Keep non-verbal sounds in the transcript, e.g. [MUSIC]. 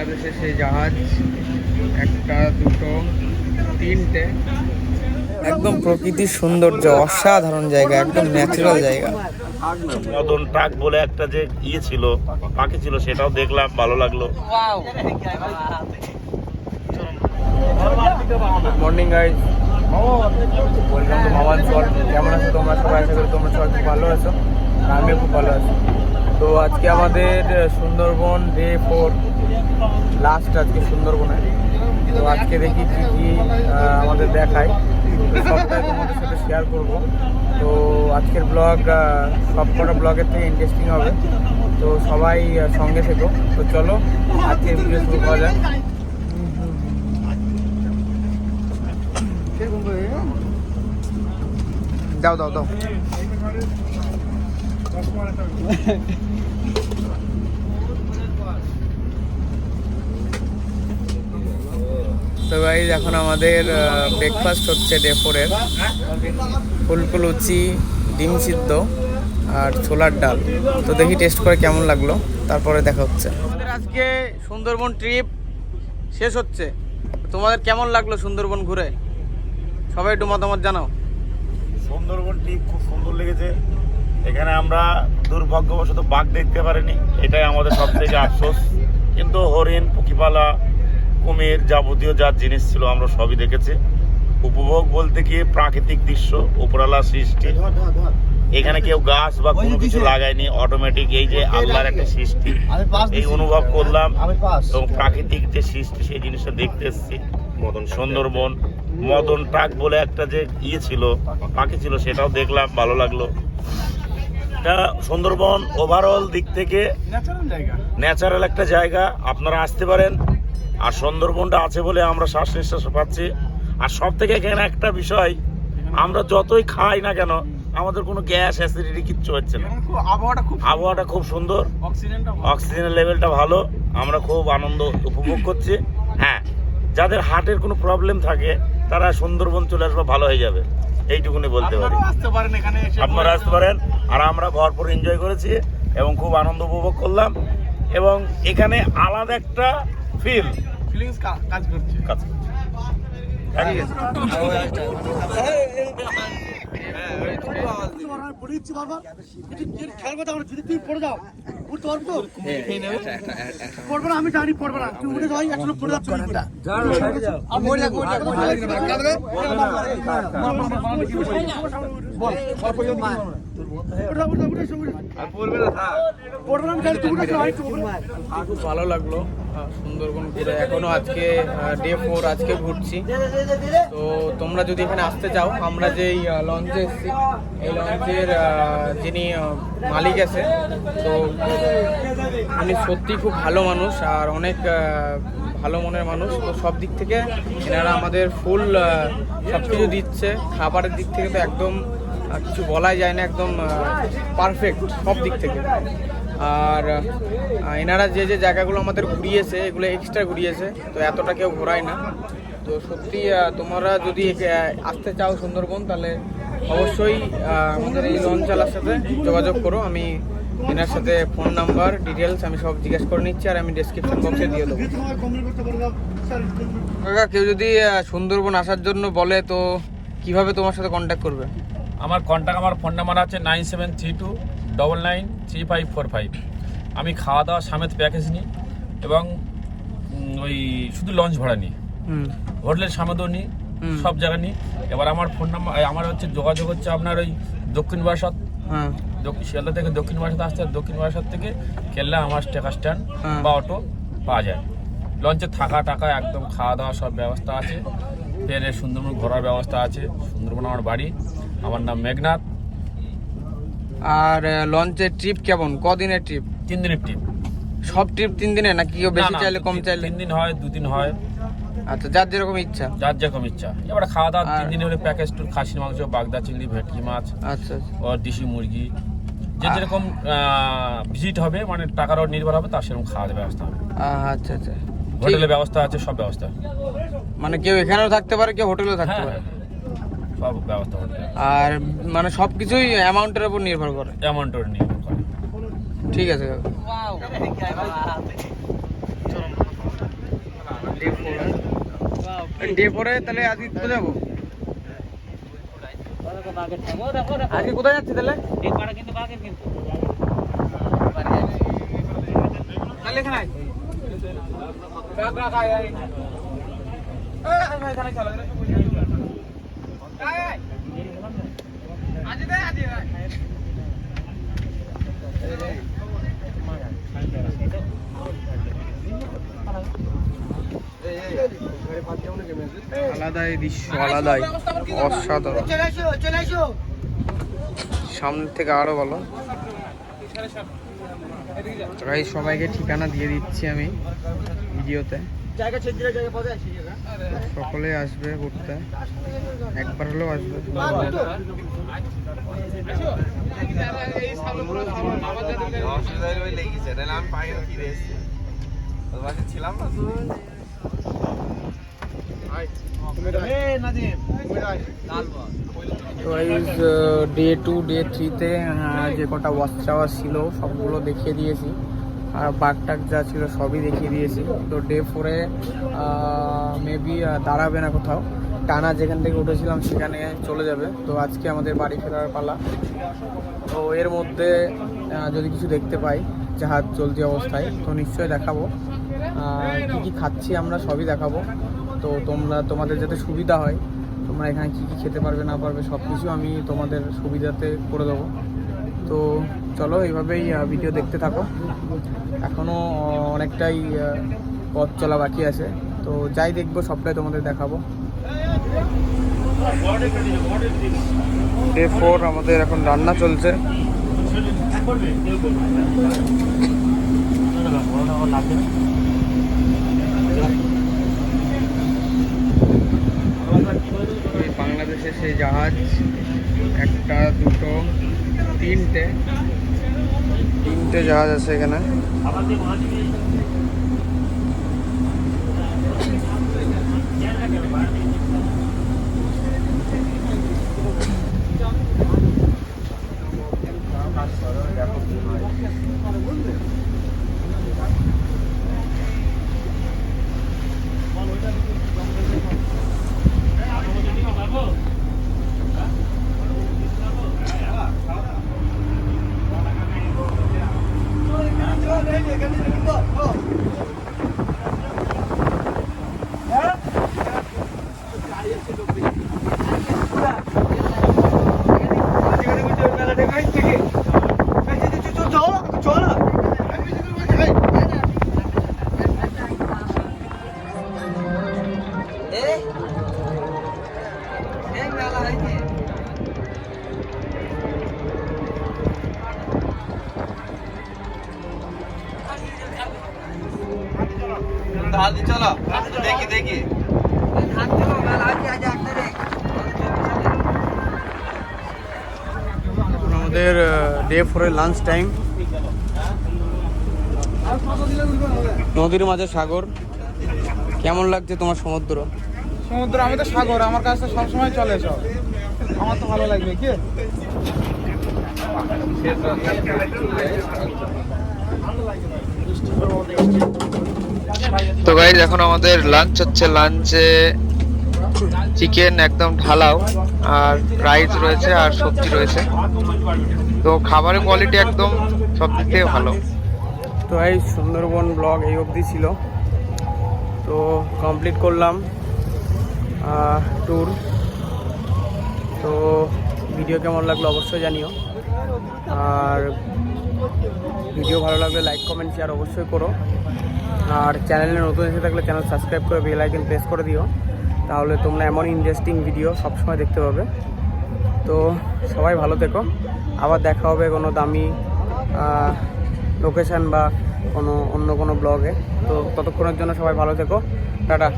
বাংলাদেশের সেই জাহাজ একটা দুটো তিনটে। একদম প্রকৃতির সৌন্দর্য অসাধারণ জায়গা একদম ন্যাচারাল জায়গা। মদন টাক বলে একটা যে ইয়ে ছিল পাখি ছিল সেটাও দেখলাম ভালো লাগল। মর্নিং গাইজ ওয়েলকাম টু মামান চল কেমন আছো তোমরা? সবাই আশা করি তোমরা সবাই খুব ভালো আছো আমিও খুব ভালো আছি। তো আজকে আমাদের সুন্দরবন ডে ফোর লাস্ট আজকে সুন্দরবনে। তো আজকে দেখি কি কি আমাদের দেখায়। সবটাই তোমাদের সাথে শেয়ার করব। তো আজকের ব্লগ সব কটা ব্লগের থেকে ইন্টারেস্টিং হবে। তো সবাই সঙ্গে থেকো। তো চলো, আজকের ভিডিও শুরু করা যায় দাও দাও দাও। [LAUGHS] তো গাইজ এখন আমাদের ব্রেকফাস্ট হচ্ছে ডে ফোরের ফুলকো লুচি, ডিম সিদ্ধ আর ছোলার ডাল। তো দেখি টেস্ট করে কেমন লাগল। তারপরে দেখা হচ্ছে। আজকে সুন্দরবন ট্রিপ শেষ হচ্ছে। তোমাদের কেমন লাগল সুন্দরবন ঘুরে? সবাই একটু মতামত জানাও। সুন্দরবন ট্রিপ খুব সুন্দর লেগেছে। এখানে আমরা দুর্ভাগ্যবশত বাঘ দেখতে পারিনি। এটাই আমাদের সব থেকে আফসোস। কিন্তু হরিণ, পুকিপালা কুমির যাবতীয় যা জিনিস ছিল আমরা সবই দেখেছি। উপভোগ বলতে গিয়ে প্রাকৃতিক দৃশ্য উপরালা সৃষ্টি। এখানে কেউ গাছ বা কোনো কিছু লাগায়নি অটোমেটিক এই যে আল্লাহর একটা সৃষ্টি। এই অনুভব করলাম এবং প্রাকৃতিক যে সৃষ্টি সেই জিনিসটা দেখতে এসেছি। মদন সুন্দরবন মদন টাক বলে একটা যে ইয়ে ছিল পাখি ছিল সেটাও দেখলাম ভালো লাগল। এটা সুন্দরবন ওভারঅল দিক থেকে ন্যাচারাল একটা জায়গা আপনারা আসতে পারেন। আর সুন্দরবনটা আছে বলে আমরা শ্বাস নিঃশ্বাস পাচ্ছি। আর সব থেকে এখানে একটা বিষয় আমরা যতই খাই না কেন আমাদের কোনো গ্যাস অ্যাসিডিটি কিচ্ছু হচ্ছে না। আবহাওয়াটা খুব আবহাওয়াটা খুব সুন্দর। অক্সিজেনের লেভেলটা ভালো। আমরা খুব আনন্দ উপভোগ করছি। হ্যাঁ যাদের হার্টের কোনো প্রবলেম থাকে তারা সুন্দরবন চলে আসবে ভালো হয়ে যাবে। এইটুকুনি বলতে পারি। আপনারা আসতে পারেন। আর আমরা ভরপুর এনজয় করেছি এবং খুব আনন্দ উপভোগ করলাম। এবং এখানে আলাদা একটা ফিল ফিলিংস কাজ করছে। কাজ করছে। আমি জানি পড়বে না তুই উঠে যাই একশো পড়ে যাচ্ছ আমি খুব ভালো লাগল সুন্দরবন ঘুরে। এখনও আজকে ডে ফোর আজকে ঘুরছি। তো তোমরা যদি এখানে আসতে চাও আমরা যেই লঞ্চে এসেছি এই লঞ্চের যিনি মালিক আছে তো উনি সত্যি খুব ভালো মানুষ আর অনেক ভালো মনের মানুষ। তো সব দিক থেকে এনারা আমাদের ফুল সব কিছু দিচ্ছে। খাবারের দিক থেকে তো একদম কিছু বলাই যায় না, একদম পারফেক্ট সব দিক থেকে। আর এনারা যে যে জায়গাগুলো আমাদের ঘুরিয়েছে, এগুলো এক্সট্রা ঘুরিয়েছে, তো এতটা কেউ ঘোরায় না। তো সত্যি তোমরা যদি আসতে চাও সুন্দরবন, তাহলে অবশ্যই আমাদের এই লঞ্চ চালার সাথে যোগাযোগ করো। আমি এনার সাথে ফোন নাম্বার ডিটেলস আমি সব জিজ্ঞেস করে নিচ্ছি আর আমি ডেসক্রিপশন বক্সে দিয়ে দেবো। কাকা, কেউ যদি সুন্দরবন আসার জন্য বলে, তো কীভাবে তোমার সাথে কন্ট্যাক্ট করবে? আমার কন্ট্যাক্ট আমার ফোন নাম্বার আছে nine seven three two double nine three five four five আমি খাওয়া দাওয়া সামেত প্যাকেজ নিই এবং ওই শুধু লঞ্চ ভাড়া নিই। হোটেলের সামেতও নিই সব জায়গা নিই। এবার আমার ফোন নাম্বার আমার হচ্ছে যোগাযোগ হচ্ছে আপনার ওই দক্ষিণ বারাসাত। হ্যাঁ। দক্ষিণ শিয়ালদা থেকে দক্ষিণ বারাসাত আসতে দক্ষিণ বারাসাত থেকে কেল্লা আমার টেকা স্ট্যান্ড। বা অটো পাওয়া যায়। লঞ্চে থাকা টাকা একদম খাওয়া দাওয়া সব ব্যবস্থা আছে। ট্রেনে সুন্দরবন ঘোরার ব্যবস্থা আছে। সুন্দরবন আমার বাড়ি। আমার নাম মেঘনাথ। আর লঞ্চের ট্রিপ কেমন? কদিনের ট্রিপ তিন দিনের ট্রিপ সব ট্রিপ তিন দিনে না কেউ বেশি চাইলে কম চাইলে? তিন দিন হয় দুদিন হয়। আচ্ছা যার যেরকম ইচ্ছা। যার যেরকম ইচ্ছা। এবার খাওয়া দাওয়া তিন দিন হলে প্যাকেজ টুর খাসির মাংস বাগদা চিংড়ি ভেটকি মাছ আচ্ছা আচ্ছা। ও দেশি মুরগি। যে যেরকম ভিজিট হবে মানে টাকার ওপর নির্ভর হবে তার সেরকম খাওয়া দাওয়ার ব্যবস্থা হবে। আচ্ছা আচ্ছা। হোটেলের ব্যবস্থা আছে সব ব্যবস্থা। মানে কেউ এখানেও থাকতে পারে কেউ হোটেলেও থাকতে হ্যাঁ পারে? সব ব্যবস্থা হবে আর মানে সব কিছুই অ্যামাউন্টের উপর নির্ভর করে। অ্যামাউন্টের নির্ভর করে। ঠিক আছে ডে ফোরে তাহলে আজকে কোথায় যাব? আজকে কোথায় যাচ্ছি তাহলে? তাহলে এখানে এখানে চলো, আলাদাই দৃশ্য, আলাদাই। অসাধারণ। সামনে থেকে আরও বলো সবাইকে ঠিকানা দিয়ে দিচ্ছি আমি ভিডিওতে। জায়গা ছেড়ে দিলে জায়গা পাওয়া যায়, সেই জায়গা। সকলে আসবে ঘুরতে। একবার হলেও আসবে। ডে টু ডে থ্রিতে যে কটা ওয়াচ টাওয়ার ছিল, সবগুলো দেখিয়ে দিয়েছি। আর বাঘ টাক যা ছিল সবই দেখিয়ে দিয়েছি। তো ডে ফোরে মেবি দাঁড়াবে না কোথাও। টানা যেখান থেকে উঠেছিলাম সেখানে চলে যাবে। তো আজকে আমাদের বাড়ি ফেরার পালা। তো এর মধ্যে যদি কিছু দেখতে পাই, জাহাজ চলতি অবস্থায়, তো নিশ্চয়ই দেখাবো। কী কী খাচ্ছি আমরা সবই দেখাবো। তো তোমরা, তোমাদের যাতে সুবিধা হয়, তোমরা এখানে কী কী খেতে পারবে, না পারবে সব কিছু আমি তোমাদের সুবিধাতে করে দেবো। তো চলো এইভাবেই ভিডিও দেখতে থাকো। এখনও অনেকটাই পথ চলা বাকি আছে। তো যাই দেখব, সবটাই তোমাদের দেখাবো। ডে ফোর আমাদের এখন রান্না চলছে। এই বাংলাদেশের সেই জাহাজ একটা দুটো তিনটে। তিনটে জাহাজ আছে এখানে। এখন আমাদের ডে ফোরের লাঞ্চ টাইম নদীর মাঝে সাগর। কেমন লাগছে তোমার সমুদ্র? সমুদ্র আমি তো সাগর আমার কাছে সবসময় চলে সব আমার তো ভালো লাগবে কি? তো গাইজ এখন আমাদের লাঞ্চ হচ্ছে। লাঞ্চে চিকেন একদম ঢালাও, আর রাইস রয়েছে, আর সবজি রয়েছে। তো খাবারের কোয়ালিটি একদম সব দিক থেকে ভালো। তো এই সুন্দরবন ব্লগ এই অবধি ছিল। তো কমপ্লিট করলাম ট্যুর তো ভিডিও কেমন লাগল অবশ্যই জানিও। আর ভিডিও ভালো লাগলে লাইক, কমেন্ট শেয়ার অবশ্যই করো। আর চ্যানেলে নতুন এসে থাকলে চ্যানেল সাবস্ক্রাইব করে বেল আইকন প্রেস করে দিও। তাহলে তোমরা এমন ইন্টারেস্টিং ভিডিও সবসময় দেখতে পাবে। তো সবাই ভালো থেকো। আবার দেখা হবে কোনো দামি লোকেশান বা কোনো অন্য কোনো ব্লগে তো ততক্ষণের জন্য সবাই ভালো থেকো। টাটা।